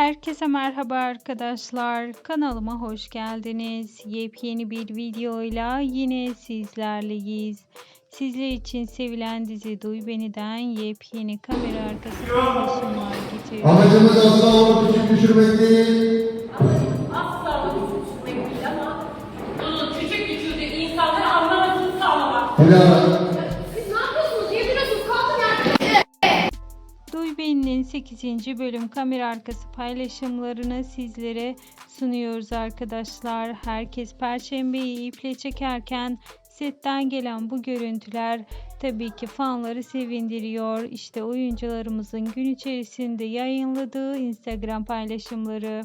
Herkese merhaba arkadaşlar. Kanalıma hoş geldiniz. Yepyeni bir videoyla yine sizlerleyiz. Sizler için sevilen dizi Duy Beni'den yepyeni kamera arkası paylaşımlar getiriyor. Amacımız asla onu küçük düşürmek değil. Asla onu küçültmek değil ama onu küçük düşürdüğü insanları anlamasını sağlamak. Helal. Duy Beni'nin 8. bölüm kamera arkası paylaşımlarını sizlere sunuyoruz arkadaşlar. Herkes Perşembeyi iple çekerken setten gelen bu görüntüler tabii ki fanları sevindiriyor. İşte oyuncularımızın gün içerisinde yayınladığı Instagram paylaşımları.